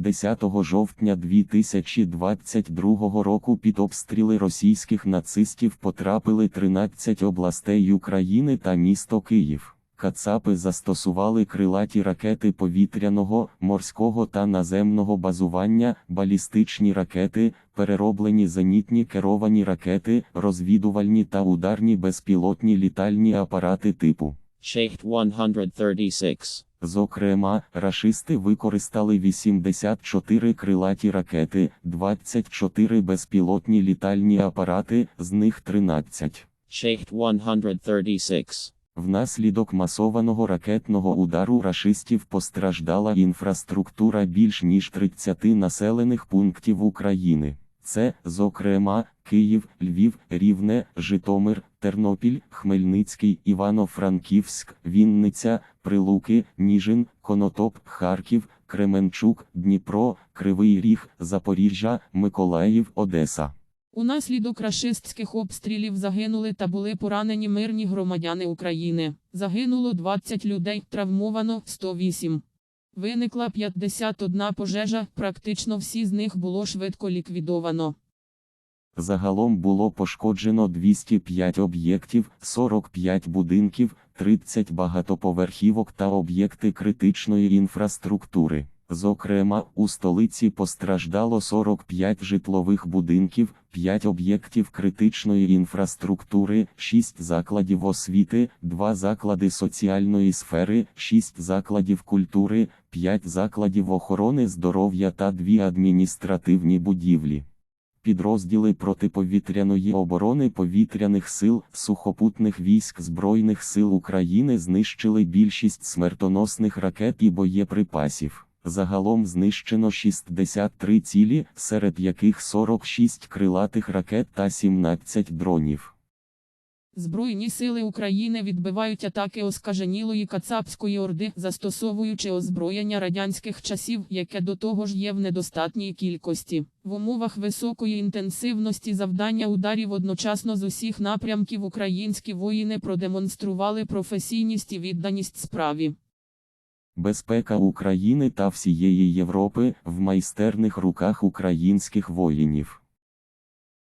10 жовтня 2022 року під обстріли російських нацистів потрапили 13 областей України та місто Київ. Кацапи застосували крилаті ракети повітряного, морського та наземного базування, балістичні ракети, перероблені зенітні керовані ракети, розвідувальні та ударні безпілотні літальні апарати типу. Shahed 136. Зокрема, рашисти використали 84 крилаті ракети, 24 безпілотні літальні апарати, з них 13. Shahed 136. Внаслідок масованого ракетного удару рашистів постраждала інфраструктура більш ніж 30 населених пунктів України. Це, зокрема, Київ, Львів, Рівне, Житомир, Тернопіль, Хмельницький, Івано-Франківськ, Вінниця, Прилуки, Ніжин, Конотоп, Харків, Кременчук, Дніпро, Кривий Ріг, Запоріжжя, Миколаїв, Одеса. Унаслідок рашистських обстрілів загинули та були поранені мирні громадяни України. Загинуло 20 людей, травмовано 108. Виникла 51 пожежа, практично всі з них було швидко ліквідовано. Загалом було пошкоджено 205 об'єктів, 45 будинків, 30 багатоповерхівок та об'єкти критичної інфраструктури. Зокрема, у столиці постраждало 45 житлових будинків, 5 об'єктів критичної інфраструктури, 6 закладів освіти, 2 заклади соціальної сфери, 6 закладів культури, 5 закладів охорони здоров'я та 2 адміністративні будівлі. Підрозділи протиповітряної оборони повітряних сил сухопутних військ Збройних сил України знищили більшість смертоносних ракет і боєприпасів. Загалом знищено 63 цілі, серед яких 46 крилатих ракет та 17 дронів. Збройні сили України відбивають атаки оскаженілої кацапської орди, застосовуючи озброєння радянських часів, яке до того ж є в недостатній кількості. В умовах високої інтенсивності завдання ударів одночасно з усіх напрямків українські воїни продемонстрували професійність і відданість справі. Безпека України та всієї Європи в майстерних руках українських воїнів.